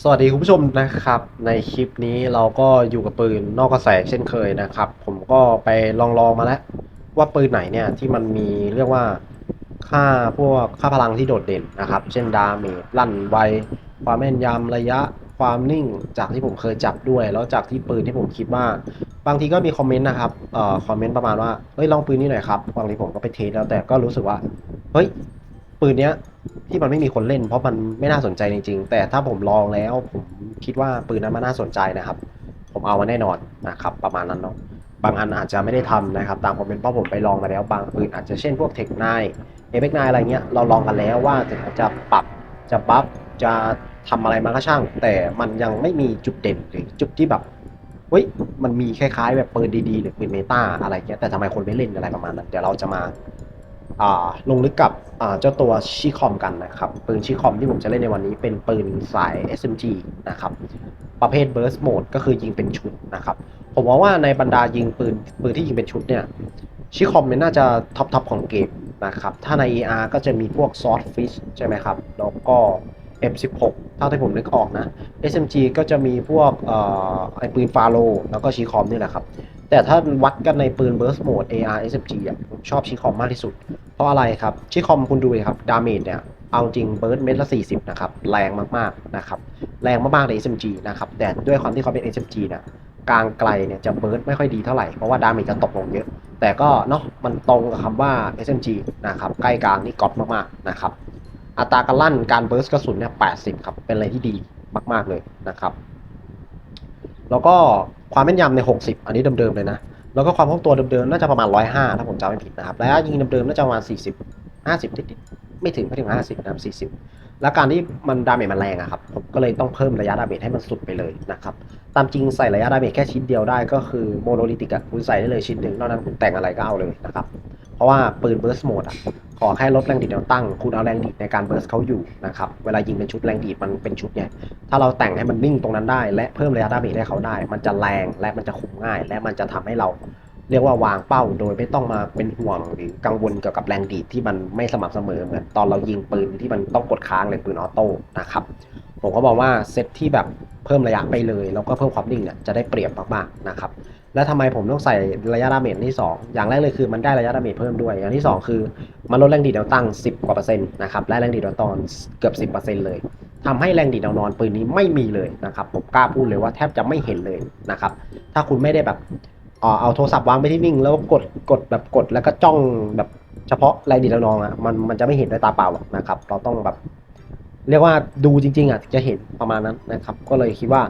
สวัสดีคุณผู้ชมนะครับ ในคลิปนี้เราก็อยู่กับปืนนอกกระแสเช่นเคยนะครับ ผมก็ไปลองลองมาแล้ว ว่าปืนไหนเนี่ยที่มันมีเรียกว่าค่าพวกค่าพลังที่โดดเด่นนะครับ เช่นดาเมจลั่นไวความแม่นยำระยะความนิ่งจากที่ผมเคยจับด้วย แล้วจากที่ปืนที่ผมคิดว่า บางทีก็มีคอมเมนต์นะครับเอ่อคอมเมนต์ประมาณว่าเฮ้ยลองปืนนี้หน่อยครับบางทีผมก็ไปเทสแล้วแต่ก็รู้สึกว่าเฮ้ย ปืนเนี้ยที่มันไม่มีคนเล่น เพราะมันไม่น่าสนใจจริงๆ แต่ถ้าผมลองแล้วผมคิดว่าปืนนั้นมันน่าสนใจนะครับ ผมเอามาแน่นอนนะครับ ประมาณนั้นเนาะบางอันอาจจะไม่ได้ทำนะครับ ตามคอมเมนเพราะผมไปลองมาแล้วบางปืนอาจจะเช่นพวกเทคไนเอเบกไนอะไรเงี้ยเราลองกันแล้วว่าจะจะปรับจะบัฟจะทำอะไรมาก็ช่าง แต่มันยังไม่มีจุดเด่นหรือจุดที่แบบเฮ้ยมันมีคล้ายๆ แบบปืนดีๆ หรือปืนเมตาอะไรเงี้ยแต่ทำไมคนไม่เล่นอะไรประมาณนั้นเดี๋ยวเราจะมา ลงลึกกับเจ้าตัวชิคอมกันนะครับ ปืนชิคอมที่ผมจะเล่นในวันนี้เป็นปืนสาย SMG นะครับ ประเภท Burst Mode ก็คือยิงเป็นชุดนะครับ ผมว่าว่าในบรรดายิงปืนปืนที่ยิงเป็นชุดเนี่ยชิคอมเนี่ยน่าจะท็อปทอปของเกมนะครับ ถ้าใน AR ก็จะมีพวก Swordfish ใช่ไหมครับ แล้วก็ M16 เท่าที่ผมนึกออกนะ SMG ก็จะมีพวกเอ่อไอปืนฟาโลแล้วก็ชิคอมนี่แหละครับ แต่ถ้าวัดกันในปืน Burst Mode AR SMG อะผมชอบชิคอมมากที่สุด เพราะอะไรครับชิคอมคุณดูเลยครับดาเมจเนี่ยเอาจริงเบิร์ดเม็ดละ 40 นะครับ แรงมากๆนะครับ แรงมากๆใน SMG นะครับ แต่ด้วยความที่เขาเป็น SMG เนี่ยกลางไกลเนี่ยจะเบิร์ดไม่ค่อยดีเท่าไหร่ เพราะว่าดาเมจจะตกลงเยอะ แต่ก็เนาะมันตรงกับคำว่า SMG นะครับ ใกล้กลางนี่ก๊อตมากๆนะครับ อัตราการลั่นการเบิร์สกระสุนเนี่ย80ครับ เป็นอะไรที่ดีมาก ๆ เลยนะครับ แล้วก็ความแม่นยำใน 60 อันนี้เดิมๆเลยนะ แล้วก็ความคล่องตัวเดิมๆน่าจะประมาณ 105 ถ้าผมจำไม่ผิดนะครับระยะยิงเดิมๆน่าจะประมาณ 40 50นิดๆไม่ถึงไม่ถึง 50 นะครับ 40 แล้วการที่มันดาเมจมันแรงอะครับ ผมก็เลยต้องเพิ่มระยะดาเมจให้มันสุดไปเลยนะครับ ตามจริงใส่ระยะดาเมจแค่ชิ้นเดียวได้ก็คือโมโนลิติกอะคุณใส่ได้เลยชิ้นหนึ่งนอกนั้นคุณแต่งอะไรก็เอาเลยนะครับ เพราะว่าปืนเบิร์สโหมดอะขอแค่ลดแรงดีดแนวตั้ง คุณเอาแรงดีดในการเบิร์สเขาอยู่นะครับ เวลายิงเป็นชุดแรงดีดมันเป็นชุดเนี่ยถ้าเราแต่งให้มันนิ่งตรงนั้นได้ และเพิ่มระยะดาเมจให้เขาได้ มันจะแรงและมันจะคุมง่าย และมันจะทำให้เราเรียกว่าวางเป้าโดยไม่ต้องมาเป็นห่วงหรือกังวลเกี่ยวกับแรงดีดที่มันไม่สม่ำเสมอเหมือนตอนเรายิงปืนที่มันต้องกดค้างเลยปืนออโต้นะครับผมก็บอกว่าเซตที่แบบเพิ่มระยะไปเลยแล้วก็เพิ่มความนิ่งเนี่ยจะได้เปรียบมากๆนะครับ แล้วทำไมผมต้องใส่ระยะดาเมจที่ 2 อย่างแรกเลยคือมันได้ระยะดาเมจเพิ่มด้วย อย่างที่ 2 คือมันลดแรงดีดแนวตั้ง 10 กว่าเปอร์เซ็นต์นะครับ และแรงดีดแนวตอนเกือบ 10%เซ็นต์เลยทำให้แรงดีดแนวนอนปืนนี้ไม่มีเลยนะครับ ผมกล้าพูดเลยว่าแทบจะไม่เห็นเลยนะครับ ถ้าคุณไม่ได้แบบเออเอาโทรศัพท์วางไปที่นิ่ง แล้วกดกดแบบกดแล้วก็จ้องแบบเฉพาะแรงดีดแนวนอนอะมันมันจะไม่เห็นด้วยตาเปล่าหรอกนะครับ เราต้องแบบ เรียกว่าดูจริง ๆอะจะเห็นประมาณนั้นนะครับ ก็เลยคิดว่า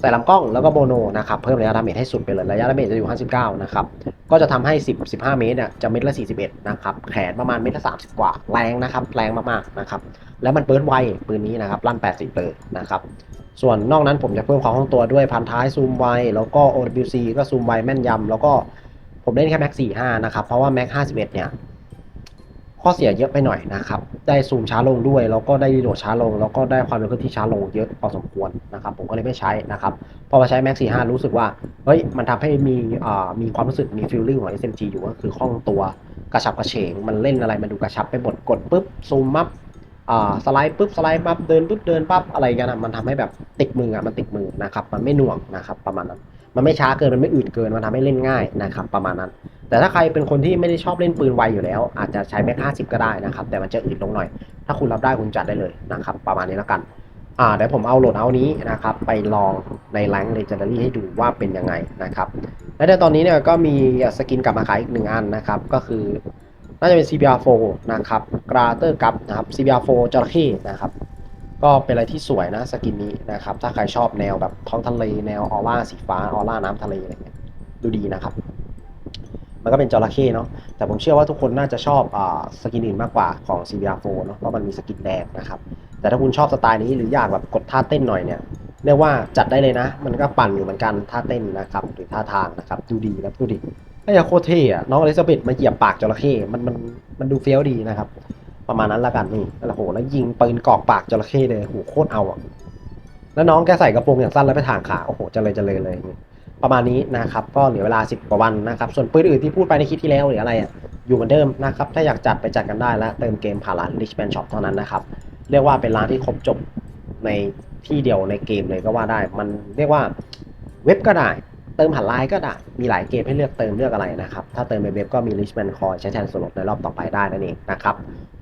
ใส่ลำกล้องแล้วก็โบโนนะครับเพิ่มระยะดาเมจให้สุดไปเลยระยะดาเมจจะอยู่ 59 นะครับ ก็จะทำให้ 10 15 เมตรเนี่ยจะเมตรละ 41 นะครับ แขนประมาณเมตรละ 30 กว่า แรงนะครับ แรงมากๆนะครับ แล้วมันเปิดไวปืนนี้นะครับลั่น 80 เลยนะครับ ส่วนนอกนั้นผมจะเพิ่มความคล่องตัวด้วยพันท้ายซูมไวแล้วก็ OWC ก็ซูมไวแม่นยำแล้วก็ผมเล่นแค่แม็ก45 นะครับเพราะว่าแม็ก51 เนี่ย ข้อเสียเยอะไปหน่อยนะครับ ได้ซูมช้าลงด้วย แล้วก็ได้รีโหลดช้าลง แล้วก็ได้ความเร็วเคลื่อนที่ช้าลงเยอะพอสมควรนะครับ ผมก็เลยไม่ใช้นะครับ พอมาใช้ Max 45 รู้สึกว่า เฮ้ย มันทำให้มีอ่ามีความรู้สึก มีฟีลลิ่งของ SMG อยู่ก็คือคล่องตัว กระฉับกระเฉง มันเล่นอะไร มันดูกระชับไปหมด กดปุ๊บ ซูมมับอ่าสไลด์ปุ๊บ สไลด์มับเดินปุ๊บ เดินปั๊บ อะไรกันอะมันทำให้แบบติดมืออะ มันติดมือนะครับ มันไม่หน่วงนะครับ ประมาณนั้น มันไม่ช้าเกินมันไม่อืดเกินมันทำให้เล่นง่ายนะครับประมาณนั้น แต่ถ้าใครเป็นคนที่ไม่ได้ชอบเล่นปืนไวอยู่แล้ว อาจจะใช้แม็ก50ก็ได้นะครับ แต่มันจะอืดลงหน่อย ถ้าคุณรับได้คุณจัดได้เลยนะครับ ประมาณนี้แล้วกันอ่าเดี๋ยวผมเอาโหลดเอานี้นะครับ ไปลองในแรงเลเจนดารี่ให้ดูว่าเป็นยังไงนะครับ และในตอนนี้เนี่ยก็มีสกินกลับมาขายอีกหนึ่งอันนะครับ ก็คือน่าจะเป็น CBR4 นะครับกราเตอร์กับนะครับ CBR4 จระเข้นะครับ ก็เป็นอะไรที่สวยนะสกินนี้นะครับ ถ้าใครชอบแนวแบบท้องทะเลแนวออร่าสีฟ้าออร่าน้ำทะเลอะไรเงี้ยดูดีนะครับ มันก็เป็นจระเข้เนาะแต่ผมเชื่อว่าทุกคนน่าจะชอบอสกินอื่นมากกว่าของ CBR4 เนาะเพราะมันมีสกินแดงนะครับ แต่ถ้าคุณชอบสไตล์นี้หรืออยากแบบกดท่าเต้นหน่อยเนี่ยเรียกว่าจัดได้เลยนะ มันก็ปั่นอยู่เหมือนกันท่าเต้นนะครับหรือท่าทางนะครับดูดีนะดูดิไอ้ยาโคตรเท่อะน้องอลิซาเบธมาเหยียบปากจระเข้มันมันมันดูเฟี้ยวดีนะครับ ประมาณนั้นละกันนี่โอ้โหแล้วยิงปืนกรอกปากจระเข้เลยโหโคตรเอาอะแล้วน้องแกใส่กระโปรงอย่างสั้นแล้วไปถางขาโอ้โหเจริญเจริญเลยประมาณนี้นะครับก็เหลือเวลา 10 กว่าวันนะครับ ส่วนปืนอื่นที่พูดไปในคลิปที่แล้วหรืออะไรอะอยู่เหมือนเดิมนะครับ ถ้าอยากจัดไปจัดกันได้และเติมเกมผ่านร้าน Richman Shop เท่านั้นนะครับ เรียกว่าเป็นร้านที่ครบจบในที่เดียวในเกมเลยก็ว่าได้ มันเรียกว่าเว็บก็ได้ เติมผ่านไลน์ก็ได้มีหลายเกมให้เลือกเติมเลือกอะไรนะครับ ถ้าเติมในเว็บก็มี Richman Coin ใช้แทนส่วนลดในรอบต่อไปได้นั่นเองนะครับ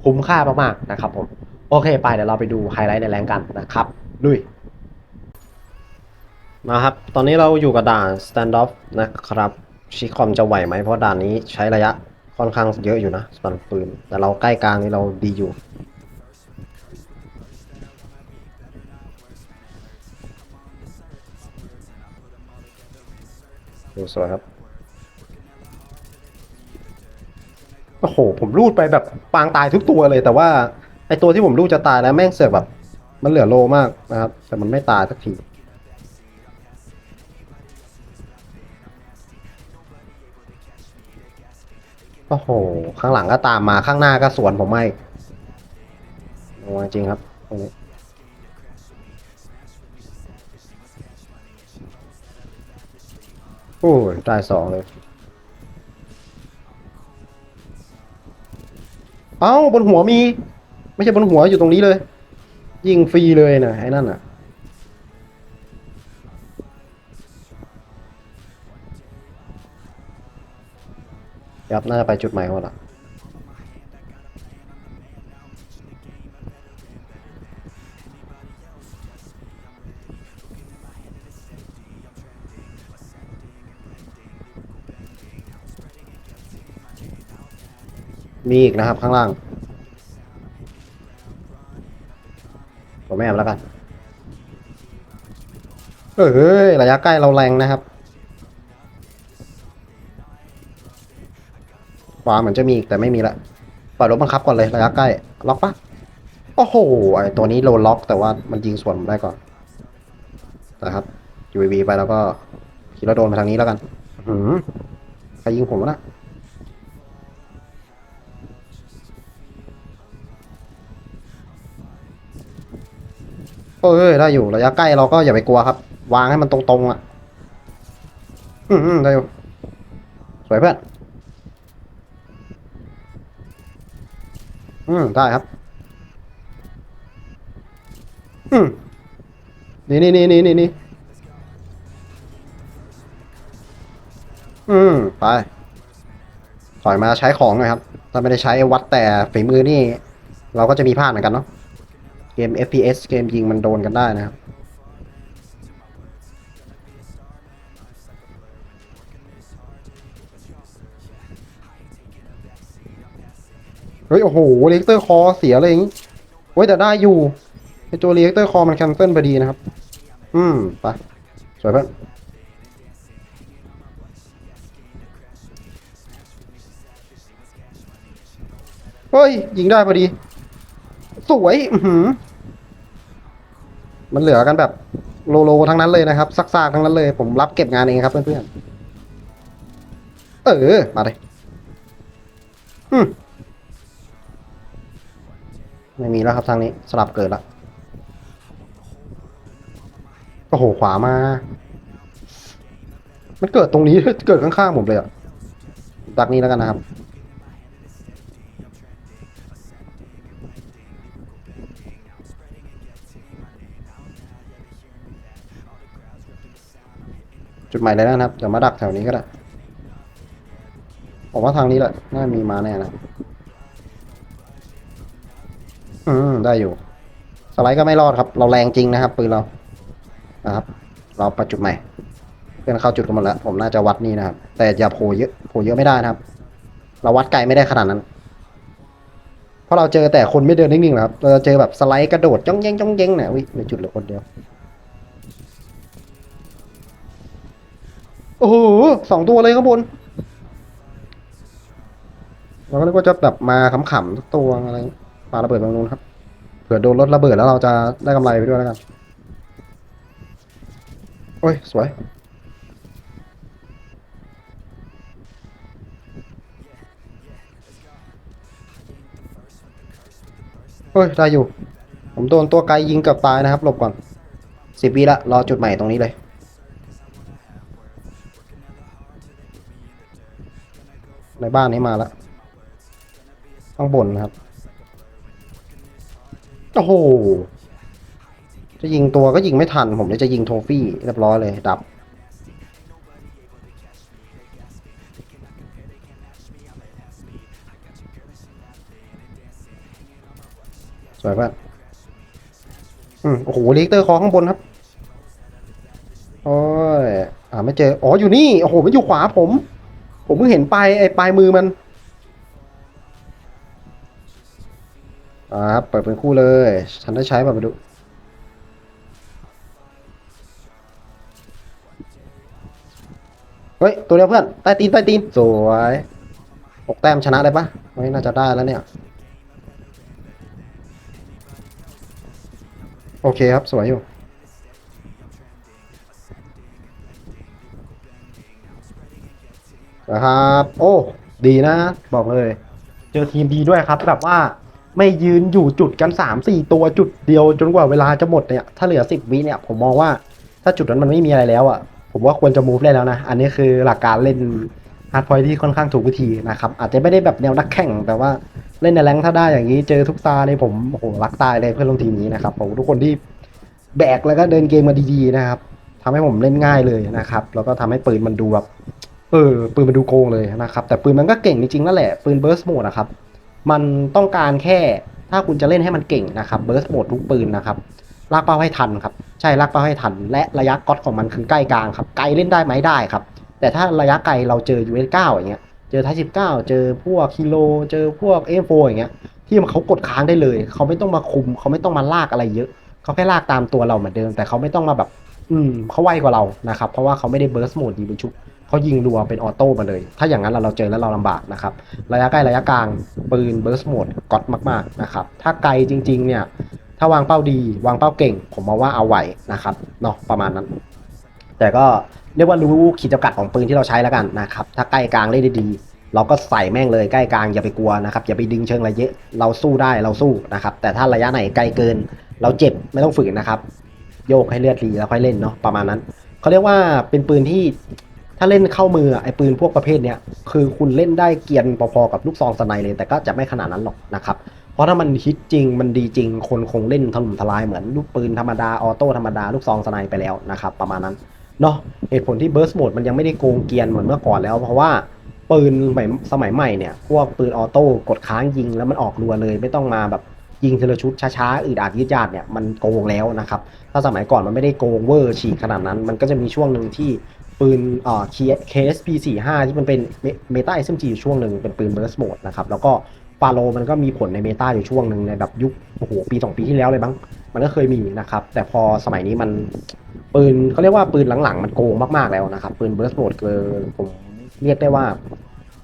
คุ้มค่ามากๆนะครับผม โอเคไปเดี๋ยวเราไปดูไฮไลท์ในแรงกันนะครับลุยนะครับ ตอนนี้เราอยู่กับด่าน standoff นะครับชิคอมจะไหวไหมเพราะด่านนี้ใช้ระยะค่อนข้างเยอะอยู่นะสำหรับปืนแต่เราใกล้กลางนี่เราดีอยู่ ดูสวยครับ โอ้โห ผมรูดไปแบบปางตายทุกตัวเลยแต่ว่า ไอตัวที่ผมรูดจะตายแล้วแม่งเสือกแบบ มันเหลือโลมากนะครับ แต่มันไม่ตายสักทีโอ้โห ข้างหลังก็ตามมาข้างหน้าก็สวนผมไม่โอ้จริงครับตรงนี้ โอ้ยตายสองเลย เอ้าบนหัวมี ไม่ใช่บนหัวอยู่ตรงนี้เลย ยิงฟรีเลยนะไอ้นั่นอะ ยับน่าจะไปจุดใหม่หมดละ มีอีกนะครับข้างล่างผมไม่แอบแล้วกันเอ้ยระยะใกล้เราแรงนะครับขวาเหมือนจะมีอีกแต่ไม่มีละปล่อยรถบังคับก่อนเลยระยะใกล้ล็อกปะโอ้โหไอตัวนี้โลล็อก แต่ว่ามันยิงสวนได้ก่อนนะครับ UAV ไปแล้วก็ขี่รถโดนไปทางนี้แล้วกัน หือใครยิงผมวะนะ เอ้ยได้อยู่ระยะใกล้เราก็อย่าไปกลัวครับ วางให้มันตรงๆอะ อืมอืมได้อยู่ สวยเพื่อน อืมได้ครับ อืมนี่นี่นี่นี่นี่นี่อืมไปถอยมาใช้ของหน่อยครับ ถ้าไม่ได้ใช้วัดแต่ฝีมือนี่ เราก็จะมีพลาดเหมือนกันเนาะ เกม FPS เกมยิงมันโดนกันได้นะครับเฮ้ย โอ้โหเรียกเตอร์คอเสียเลยอย่างงี้เฮ้ยแต่ได้อยู่ไอตัวเรียกเตอร์คอมันแคนเซิลพอดีนะครับ อืม ไป สวยเพื่อนเฮ้ย ยิงได้พอดี สวย อือหือ มันเหลือกันแบบโลโลทั้งนั้นเลยนะครับซักซากทั้งนั้นเลย ผมรับเก็บงานเองครับเพื่อนๆ เออ มาเลยอืมไม่มีแล้วครับทางนี้สลับเกิดละโอ้โหขวามา มันเกิดตรงนี้เกิดข้างๆผมเลยอะดักนี้แล้วกันนะครับ ม่เลยนะครับเดี๋ยวมาดักแถวนี้ก็ได้ผมว่าทางนี้แหละน่ามีมาแน่นะอืมได้อยู่ สไลด์ก็ไม่รอดครับ เราแรงจริงนะครับปืนเรานะครับ เราประจุดใหม่ เพื่อนเข้าจุดกันหมดแล้ว ผมน่าจะวัดนี่นะครับ แต่อย่าโผล่เยอะโผล่เยอะไม่ได้นะครับ เราวัดไกลไม่ได้ขนาดนั้นเพราะเราเจอแต่คนไม่เดินนิ่งๆนะครับ เราจเจอแบบสไลด์กระโดดจ้องแยงจ้องแยงเนี่ยวิในจุดเหลือคนเดียว โอ้โหสองตัวเลยข้างบน เราก็นึกว่าจะแบบมาขำๆสักตัวอะไรปาระเบิดตรงนู้นครับ เผื่อโดนรถระเบิดแล้วเราจะได้กำไรไปด้วยแล้วกัน โอ้ย สวยเฮ้ย ได้อยู่ ผมโดนตัวไกลยิงกือบตายนะครับ หลบก่อนสิบวิละ รอจุดใหม่ตรงนี้เลย บ้านนี้มาแล้วข้างบนนะครับ โอ้โห จะยิงตัวก็ยิงไม่ทัน ผมเลยจะยิงโทฟี่เรียบร้อยเลยดับ สวยป่ะอืมโอ้โหลิกเตอร์คอข้างบนครับโอ้ยอ่าไม่เจอ อ๋อ อยู่นี่ โอ้โห มันอยู่ขวาผม ผมเพิ่งเห็นปลายไอ้ปลายมือมันอ่าครับเปิดเป็นคู่เลย ฉันได้ใช้แบบไปดูเฮ้ย ตัวเดียวเพื่อน ใต้ตีน ใต้ตีน สวยหกแต้มชนะได้ปะไม่น่าจะได้แล้วเนี่ย โอเคครับ สวยอยู่ นะครับ โอ้ ดีนะ บอกเลย เจอทีมดีด้วยครับ แบบว่าไม่ยืนอยู่จุดกันสามสี่ตัวจุดเดียวจนกว่าเวลาจะหมดเนี่ย ถ้าเหลือสิบวิเนี่ย ผมมองว่าถ้าจุดนั้นมันไม่มีอะไรแล้วอะ ผมว่าควรจะมูฟได้แล้วนะ อันนี้คือหลักการเล่นฮาร์ดพอยที่ค่อนข้างถูกวิธีนะครับ อาจจะไม่ได้แบบแนวนักแข่ง แต่ว่าเล่นในแรงถ้าได้อย่างนี้เจอทุกตาเนี่ยผมโอ้โหรักตายเลยเพื่อนร่วมทีมนี้นะครับผมทุกคนที่แบกแล้วก็เดินเกมมาดีๆนะครับทำให้ผมเล่นง่ายเลยนะครับ แล้วก็ทำให้ปืนมันดูแบบ เออปืนมันดูโกงเลยนะครับ แต่ปืนมันก็เก่งจริงๆนั่นแหละปืนเบิร์สโหมดนะครับ มันต้องการแค่ถ้าคุณจะเล่นให้มันเก่งนะครับเบิร์สโหมดทุกปืนนะครับลากเป้าให้ทันครับ ใช่ลากเป้าให้ทัน และระยะก๊อตของมันคือใกล้กลางครับไกลเล่นได้ไหมได้ครับ แต่ถ้าระยะไกลเราเจอ US 9อย่างเงี้ยเจอไทสิบเก้าเจอพวกคิโล เจอพวกเอฟโฟอย่างเงี้ยที่มันเขากดค้างได้เลย เขาไม่ต้องมาคุม เขาไม่ต้องมาลากอะไรเยอะ เขาแค่ลากตามตัวเราเหมือนเดิม แต่เขาไม่ต้องมาแบบ อืมเขาไวกว่าเรานะครับ เพราะว่าเขาไม่ได้เบิร์สโหมดดีเป็นชุด เขายิงรัวเป็นออโต้มาเลย ถ้าอย่างนั้นเราเราเจอแล้วเราลำบากนะครับ ระยะใกล้ระยะกลาง ปืนเบิร์สโหมดก๊อตมากๆนะครับ ถ้าไกลจริง ๆ เนี่ย ถ้าวางเป้าดี วางเป้าเก่ง ผมมองว่าเอาไหวนะครับ เนาะประมาณนั้น แต่ก็เรียกว่ารู้ขีดจำกัดของปืนที่เราใช้แล้วกันนะครับ ถ้าใกล้กลางเล่นได้ดี เราก็ใส่แม่งเลยใกล้กลางอย่าไปกลัวนะครับ อย่าไปดึงเชิงอะไรเยอะ เราสู้ได้เราสู้นะครับ แต่ถ้าระยะไหนไกลเกิน เราเจ็บไม่ต้องฝืนนะครับ โยกให้เลือดรีแล้วค่อยเล่นเนาะประมาณนั้นเขาเรียกว่าเป็นปืนที่ ถ้าเล่นเข้ามือไอ้ปืนพวกประเภทเนี้ยคือคุณเล่นได้เกียนพอๆกับลูกซองสไนเลย แต่ก็จะไม่ขนาดนั้นหรอกนะครับ เพราะถ้ามันฮิตจริงมันดีจริง คนคงเล่นถล่มทลายเหมือนลูกปืนธรรมดาออโต้ธรรมดาลูกซองสไนไปแล้วนะครับประมาณนั้นเนาะเหตุผลที่เบิร์สโหมดมันยังไม่ได้โกงเกียนเหมือนเมื่อก่อนแล้ว เพราะว่าปืนใหม่สมัยใหม่เนี่ยพวกปืนออโต้กดค้างยิงแล้วมันออกรัวเลย ไม่ต้องมาแบบยิงทีละชุดช้าๆอืดอาดยืดยาดเนี่ยมันโกงแล้วนะครับถ้าสมัยก่อนมันไม่ได้โกงเวอร์ฉีกขนาดนั้น มันก็จะมีช่วงหนึ่งที่ ปืนเอ่อ KSP 45 ที่มันเป็นเมตา SMG อยู่ช่วงหนึ่งเป็นปืนเบรสโหมดนะครับ แล้วก็ฟาโลมันก็มีผลในเมตาอยู่ช่วงหนึ่งในแบบยุคโอ้โหปี 2 ปีที่แล้วเลยบ้าง มันก็เคยมีนะครับ แต่พอสมัยนี้มันปืนเขาเรียกว่าปืนหลังๆ มันโกงมากๆแล้วนะครับ ปืนเบรสโหมดเกินผมเรียกได้ว่า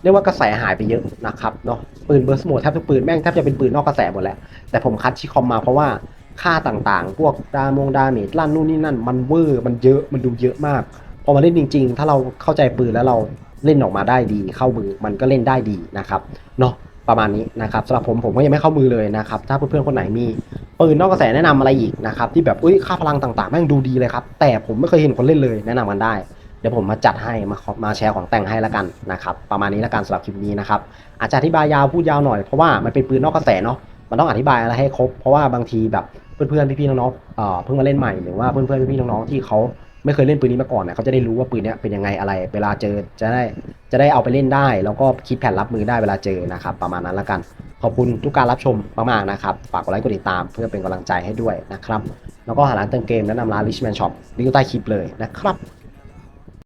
เรียกว่ากระแสหายไปเยอะนะครับเนาะปืนเบรสโหมดแทบทุกปืนแม่งแทบจะเป็นปืนนอกกระแสหมดแล้วแต่ผมคัดชิคอมมาเพราะว่าค่าต่างๆ พวกดามงดาเมจลั่นนู่นนี่นั่น มันเวอร์มันเยอะมันดูเยอะมาก พอมาเล่นจริง ๆ ถ้าเราเข้าใจปืนแล้วเราเล่นออกมาได้ดี เข้ามือมันก็เล่นได้ดีนะครับเนาะประมาณนี้นะครับสำหรับผมผมก็ยังไม่เข้ามือเลยนะครับ ถ้าเพื่อนๆคนไหนมีปืนนอกกระแสแนะนำอะไรอีกนะครับ ที่แบบอุ้ยค่าพลังต่างๆแม่งดูดีเลยครับ แต่ผมไม่เคยเห็นคนเล่นเลยแนะนำกันได้ เดี๋ยวผมมาจัดให้มามาแชร์ของแต่งให้ละกันนะครับประมาณนี้ละกันสำหรับคลิปนี้นะครับอาจจะอธิบายยาวพูดยาวหน่อยเพราะว่ามันเป็นปืนนอกกระแสเนาะมันต้องอธิบายอะไรให้ครบเพราะว่าบางทีแบบเพื่อนๆพี่ๆน้องๆเอ่อเพิ่งมาเล่นใหม่หรือว่าเพื่อนๆพี่ๆน้องๆที่เขา ไม่เคยเล่นปืนนี้มาก่อนเนี่ยเขาจะได้รู้ว่าปืนนี้เป็นยังไงอะไร เวลาเจอจะได้จะได้เอาไปเล่นได้ แล้วก็คิดแผนรับมือได้เวลาเจอนะครับ ประมาณนั้นละกัน ขอบคุณทุกการรับชมมากๆนะครับฝากกดไลค์กดติดตามเพื่อเป็นกำลังใจให้ด้วยนะครับแล้วก็หาร้านเติมเกมแนะนำร้าน Richman Shop ลิงก์ใต้คลิปเลยนะครับ